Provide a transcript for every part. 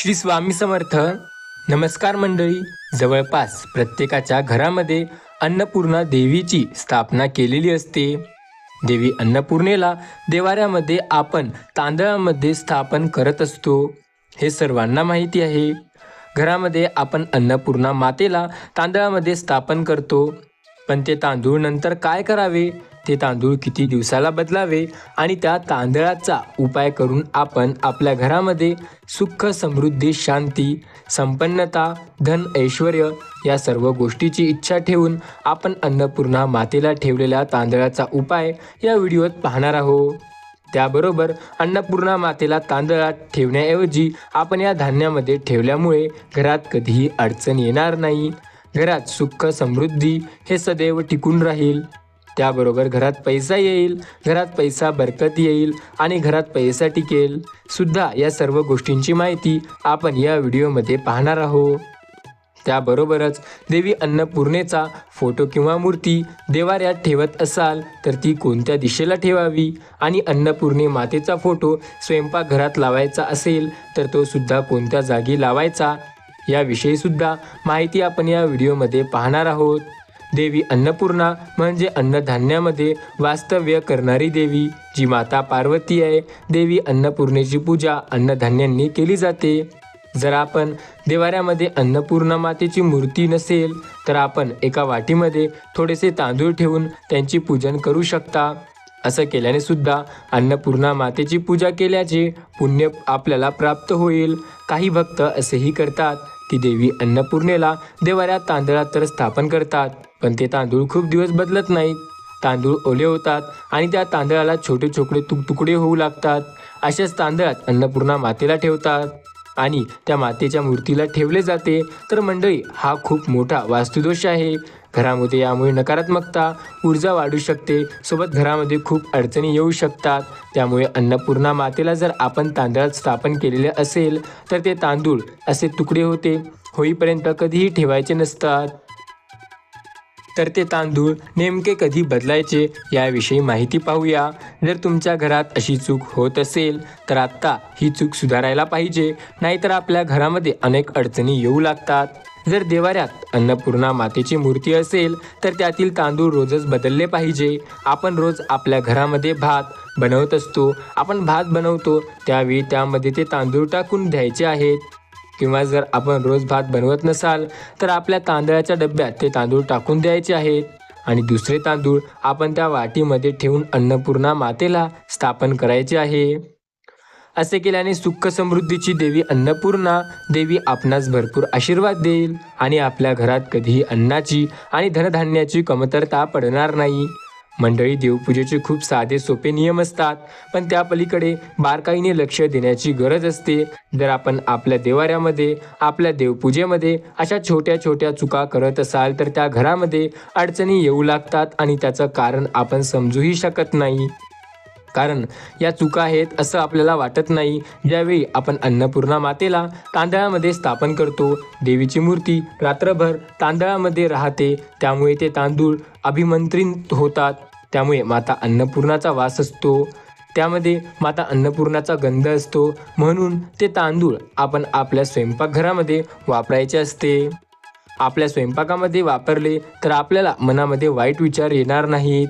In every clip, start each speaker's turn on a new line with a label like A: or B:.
A: श्री स्वामी समर्थ. नमस्कार मंडळी. जवळपास प्रत्येकाच्या घरामध्ये अन्नपूर्णा देवीची स्थापना केलेली असते. देवी अन्नपूर्णेला देवाऱ्यामध्ये आपण तांदळामध्ये स्थापन करत असतो. हे सर्वांना माहिती आहे. घरामध्ये आपण अन्नपूर्णा मातेला तांदळामध्ये स्थापन करतो. पण ते तांदूळ नंतर काय करावे? ते तांदूळ किती दिवसाला बदलावे आणि त्या तांदळाचा उपाय करून आपण आपल्या घरामध्ये सुख समृद्धी शांती संपन्नता धन ऐश्वर या सर्व गोष्टीची इच्छा ठेवून आपण अन्नपूर्णा मातेला ठेवलेल्या तांदळाचा उपाय या व्हिडिओत पाहणार आहोत. त्याबरोबर अन्नपूर्णा मातेला तांदळात ठेवण्याऐवजी आपण या धान्यामध्ये ठेवल्यामुळे घरात कधीही अडचण येणार नाही. घरात सुख समृद्धी हे सदैव टिकून राहील. त्याबरोबर घरात पैसा येईल घरात पैसा बरकत येईल आणि घरात पैसा टिकेल. सुद्धा या सर्व गोष्टींची माहिती आपण या व्हिडिओमध्ये पाहणार आहोत. त्याबरोबरच देवी अन्नपूर्णेचा फोटो किंवा मूर्ती देवाऱ्यात ठेवत असाल तर ती कोणत्या दिशेला ठेवावी? आणि अन्नपूर्णे मातेचा फोटो स्वयंपाकघरात लावायचा असेल तर तो सुद्धा कोणत्या जागी लावायचा? याविषयी सुद्धा माहिती आपण या व्हिडिओमध्ये पाहणार आहोत. देवी अन्नपूर्णा म्हणजे अन्नधान्यामध्ये वास्तव्य करणारी देवी जी माता पार्वती आहे. देवी अन्नपूर्णेची पूजा अन्नधान्यांनी केली जाते. जर आपण देवाऱ्यामध्ये अन्नपूर्णा मातेची मूर्ती नसेल तर आपण एका वाटीमध्ये थोडेसे तांदूळ ठेवून त्यांची पूजन करू शकता. असं केल्याने सुद्धा अन्नपूर्णा मातेची पूजा केल्याचे पुण्य आपल्याला प्राप्त होईल. काही भक्त असेही करतात की देवी अन्नपूर्णेला देवाऱ्यात तांदळात तर स्थापन करतात. पण ते तांदूळ खूप दिवस बदलत नाहीत. तांदूळ ओले होतात आणि त्या तांदळाला छोटे छोटे तुक तुकडे होऊ लागतात. अशाच तांदळात अन्नपूर्णा मातेला ठेवतात आणि त्या मातेच्या मूर्तीला ठेवले जाते. तर मंडळी हा खूप मोठा वास्तुदोष आहे. घरामध्ये यामुळे नकारात्मकता ऊर्जा वाढू शकते. सोबत घरामध्ये खूप अडचणी येऊ शकतात. त्यामुळे अन्नपूर्णा मातेला जर आपण तांदळात स्थापन केलेले असेल तर ते तांदूळ असे तुकडे होते. होईपर्यंत कधीही ठेवायचे नसतात. तर ते तांदूळ नेमके कधी बदलायचे याविषयी माहिती पाहूया. जर तुमच्या घरात अशी चूक होत असेल तर आत्ता ही चूक सुधारायला पाहिजे. नाहीतर आपल्या घरामध्ये अनेक अडचणी येऊ लागतात. जर देवाऱ्यात अन्नपूर्णा मातेची मूर्ती असेल तर त्यातील तांदूळ रोजच बदलले पाहिजे. आपण रोज आपल्या घरामध्ये भात बनवत असतो. आपण भात बनवतो त्यावेळी त्यामध्ये ते तांदूळ टाकून द्यायचे आहेत. किंवा जर आपण रोज भात बनवत नसाल तर आपल्या तांदळाच्या डब्यात ते तांदूळ टाकून द्यायचे आहेत. आणि दुसरे तांदूळ आपण त्या वाटीमध्ये ठेवून अन्नपूर्णा मातेला स्थापन करायचे आहे. असे केल्याने सुख समृद्धीची देवी अन्नपूर्णा देवी आपणास भरपूर आशीर्वाद देईल. आणि आपल्या घरात कधीही अन्नाची आणि धनधान्याची कमतरता पडणार नाही. मंडळी देवपूजेचे खूप साधे सोपे नियम असतात पण त्या पलीकडे बारकाईने लक्ष देण्याची गरज असते. जर आपण आपल्या देवाऱ्यामध्ये आपल्या देवपूजेमध्ये अशा छोट्या छोट्या चुका करत असाल तर त्या घरामध्ये अडचणी येऊ लागतात आणि त्याचं कारण आपण समजूही शकत नाही. कारण या चुका आहेत असं आपल्याला वाटत नाही. ज्यावेळी आपण अन्नपूर्णा मातेला तांदळामध्ये स्थापन करतो देवीची मूर्ती रात्रभर तांदळामध्ये राहते त्यामुळे ते तांदूळ अभिमंत्रित होतात. त्यामुळे माता अन्नपूर्णाचा वास असतो. त्यामध्ये माता अन्नपूर्णाचा गंध असतो. म्हणून ते तांदूळ आपण आपल्या स्वयंपाकघरामध्ये वापरायचे असते. आपल्या स्वयंपाकामध्ये वापरले तर आपल्याला मनामध्ये वाईट विचार येणार नाहीत.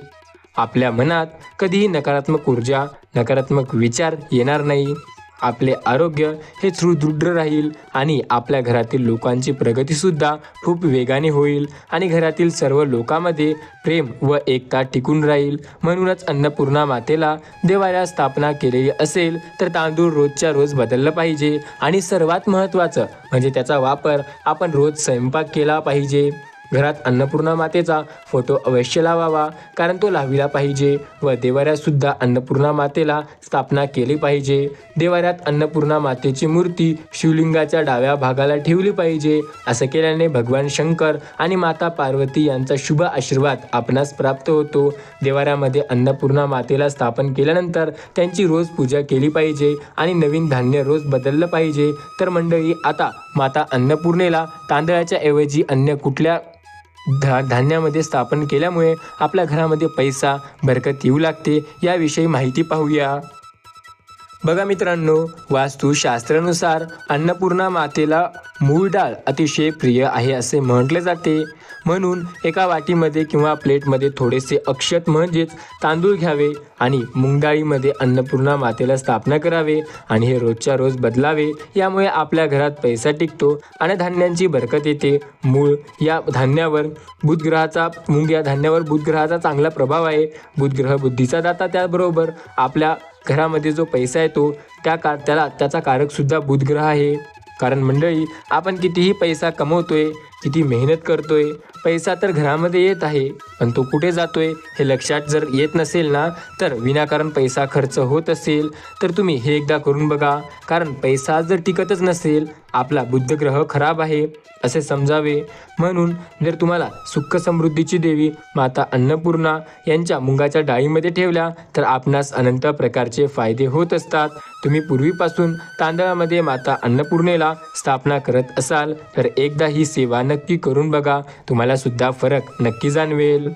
A: आपल्या मनात कधीही नकारात्मक ऊर्जा नकारात्मक विचार येणार नाही. आपले आरोग्य हे सुदृढ राहील आणि आपल्या घरातील लोकांची प्रगतीसुद्धा खूप वेगाने होईल आणि घरातील सर्व लोकांमध्ये प्रेम व एकता टिकून राहील. म्हणूनच अन्नपूर्णा मातेला देवाला स्थापना केलेली असेल तर तांदूळ रोजच्या रोज बदललं पाहिजे. आणि सर्वात महत्त्वाचं म्हणजे त्याचा वापर आपण रोज स्वयंपाक केला पाहिजे. घरात अन्नपूर्णा मातेचा फोटो अवश्य लावावा कारण तो लाविला पाहिजे व देवाऱ्यातसुद्धा अन्नपूर्णा मातेला स्थापना केली पाहिजे. देवाऱ्यात अन्नपूर्णा मातेची मूर्ती शिवलिंगाच्या डाव्या भागाला ठेवली पाहिजे असं केल्याने भगवान शंकर आणि माता पार्वती यांचा शुभ आशीर्वाद आपणास प्राप्त होतो. देवाऱ्यामध्ये अन्नपूर्णा मातेला स्थापन केल्यानंतर त्यांची रोज पूजा केली पाहिजे आणि नवीन धान्य रोज बदललं पाहिजे. तर मंडळी आता माता अन्नपूर्णेला तांदळाच्या ऐवजी अन्य कुठल्या धा धान्यामध्ये स्थापन केल्यामुळे आपल्या घरामध्ये पैसा बरकत येऊ लागते याविषयी माहिती पाहूया. बघा मित्रांनो वास्तुशास्त्रानुसार अन्नपूर्णा मातेला मूळ डाळ अतिशय प्रिय आहे असे म्हटले जाते. म्हणून एका वाटीमध्ये किंवा प्लेटमध्ये थोडेसे अक्षत म्हणजेच तांदूळ घ्यावे आणि मुंगडाळीमध्ये अन्नपूर्णा मातेला स्थापना करावे आणि हे रोजच्या रोज बदलावे. यामुळे आपल्या घरात पैसा टिकतो आणि धान्यांची बरकत येते. मूळ या धान्यावर बुधग्रहाचा मुंग या धान्यावर बुधग्रहाचा चांगला प्रभाव आहे. बुधग्रह बुद्धीचा दाता त्याबरोबर आपल्या घरामध्ये जो पैसा येतो त्या का त्याला त्याचा कारकसुद्धा बुधग्रह आहे. कारण मंडळी आपण कितीही पैसा कमवतोय किती मेहनत करतोय पैसा तर घरामध्ये येत आहे पण तो कुठे जातोय हे लक्षात जर येत नसेल ना तर विनाकारण पैसा खर्च होत असेल. तर तुम्ही हे एकदा करून बघा. कारण पैसा जर टिकतच नसेल आपला बुद्धग्रह खराब आहे असे समजावे. म्हणून जर तुम्हाला सुख समृद्धीची देवी माता अन्नपूर्णा यांच्या मुंगाच्या डाळीमध्ये ठेवल्या तर आपणास अनंत प्रकारचे फायदे होत असतात. तुम्ही पूर्वीपासून तांदळामध्ये माता अन्नपूर्णेला स्थापना करत असाल तर एकदा ही सेवा नक्की करून बघा. तुम्हाला सुद्धा फरक नक्की जाणवेल.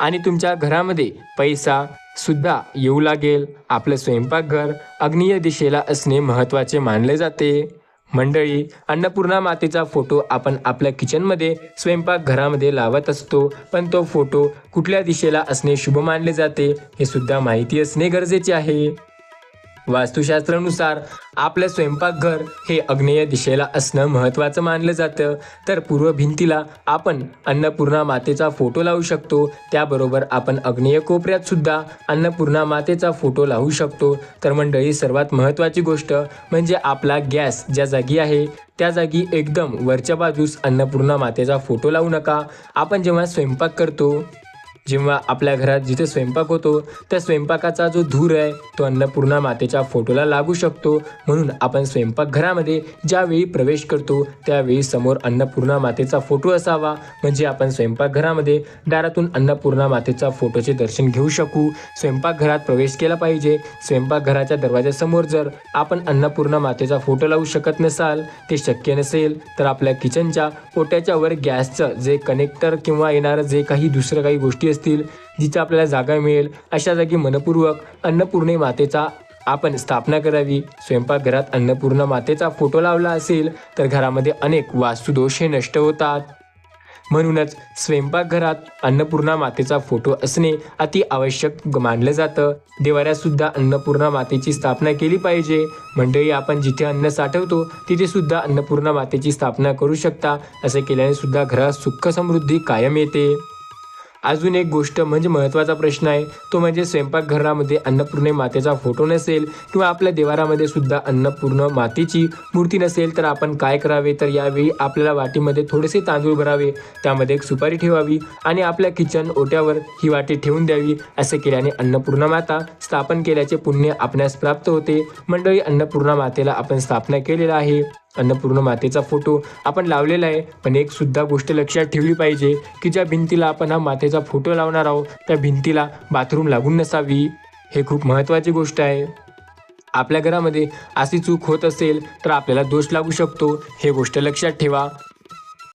A: आणि तुमच्या घरामध्ये पैसा सुद्धा येऊ लागेल. आपलं स्वयंपाकघर अग्नीय दिशेला असणे महत्त्वाचे मानले जाते. मंडळी अन्नपूर्णा मातेचा फोटो आपण आपल्या किचनमध्ये स्वयंपाकघरामध्ये लावत असतो. पण तो फोटो कुठल्या दिशेला असणे शुभ मानले जाते हे सुद्धा माहिती असणे गरजेचे आहे. वास्तुशास्त्रानुसार आपलं स्वयंपाकघर हे अग्नेय दिशेला असणं महत्त्वाचं मानलं जातं. तर पूर्व भिंतीला आपण अन्नपूर्णा मातेचा फोटो लावू शकतो. त्याबरोबर आपण अग्नेय कोपऱ्यात सुद्धा अन्नपूर्णा मातेचा फोटो लावू शकतो. तर मंडळी सर्वात महत्त्वाची गोष्ट म्हणजे आपला गॅस ज्या जागी आहे त्या जागी एकदम वरच्या बाजूस अन्नपूर्णा मातेचा फोटो लावू नका. आपण जेव्हा स्वयंपाक करतो जेव्हा आपल्या घरात जिथे स्वयंपाक होतो त्या स्वयंपाकाचा जो धूर आहे तो अन्नपूर्णा मातेच्या फोटोला लागू शकतो. म्हणून आपण स्वयंपाकघरामध्ये ज्यावेळी प्रवेश करतो त्यावेळी समोर अन्नपूर्णा मातेचा फोटो असावा. म्हणजे आपण स्वयंपाकघरामध्ये दारातून अन्नपूर्णा मातेचा फोटोचे दर्शन घेऊ शकू. स्वयंपाकघरात प्रवेश केला पाहिजे. स्वयंपाकघराच्या दरवाजासमोर जर आपण अन्नपूर्णा मातेचा फोटो लावू शकत नसाल ते शक्य नसेल तर आपल्या किचनच्या पोट्याच्या वर गॅसचं जे कनेक्टर किंवा येणारं जे काही दुसरं काही गोष्टी असतील जिथे आपल्याला जागा मिळेल अशा जागी मनपूर्वक अन्नपूर्णे मातेचा आपण स्थापना करावी. स्वयंपाकघरात अन्नपूर्णा मातेचा फोटो लावला असेल तर घरामध्ये अनेक वास्तुदोष हे नष्ट होतात. म्हणूनच स्वयंपाकघरात अन्नपूर्णा मातेचा फोटो असणे अति आवश्यक मानलं जातं. देवाऱ्यातसुद्धा अन्नपूर्णा मातेची स्थापना केली पाहिजे. मंडळी आपण जिथे अन्न साठवतो तिथेसुद्धा अन्नपूर्णा मातेची स्थापना करू शकता. असे केल्याने सुद्धा घरात सुख समृद्धी कायम येते. अजून एक गोष्ट म्हणजे महत्त्वाचा प्रश्न आहे तो म्हणजे स्वयंपाकघरामध्ये अन्नपूर्णे मातेचा फोटो नसेल किंवा आपल्या देवारामध्ये सुद्धा अन्नपूर्ण मातेची मूर्ती नसेल तर आपण काय करावे? तर यावेळी आपल्याला वाटीमध्ये थोडेसे तांदूळ भरावे त्यामध्ये एक सुपारी ठेवावी आणि आपल्या किचन ओट्यावर ही वाटी ठेवून द्यावी असे केल्याने अन्नपूर्णा माता स्थापन केल्याचे पुण्य आपणास प्राप्त होते. मंडळी अन्नपूर्णा मातेला आपण स्थापना केलेला आहे. अन्नपूर्ण मातेचा फोटो आपण लावलेला आहे. पण एक सुद्धा गोष्ट लक्षात ठेवली पाहिजे की ज्या भिंतीला आपण हा मातेचा फोटो लावणार आहोत त्या भिंतीला बाथरूम लागून नसावी. हे खूप महत्त्वाची गोष्ट आहे. आपल्या घरामध्ये अशी चूक होत असेल तर आपल्याला दोष लागू शकतो. हे गोष्ट लक्षात ठेवा.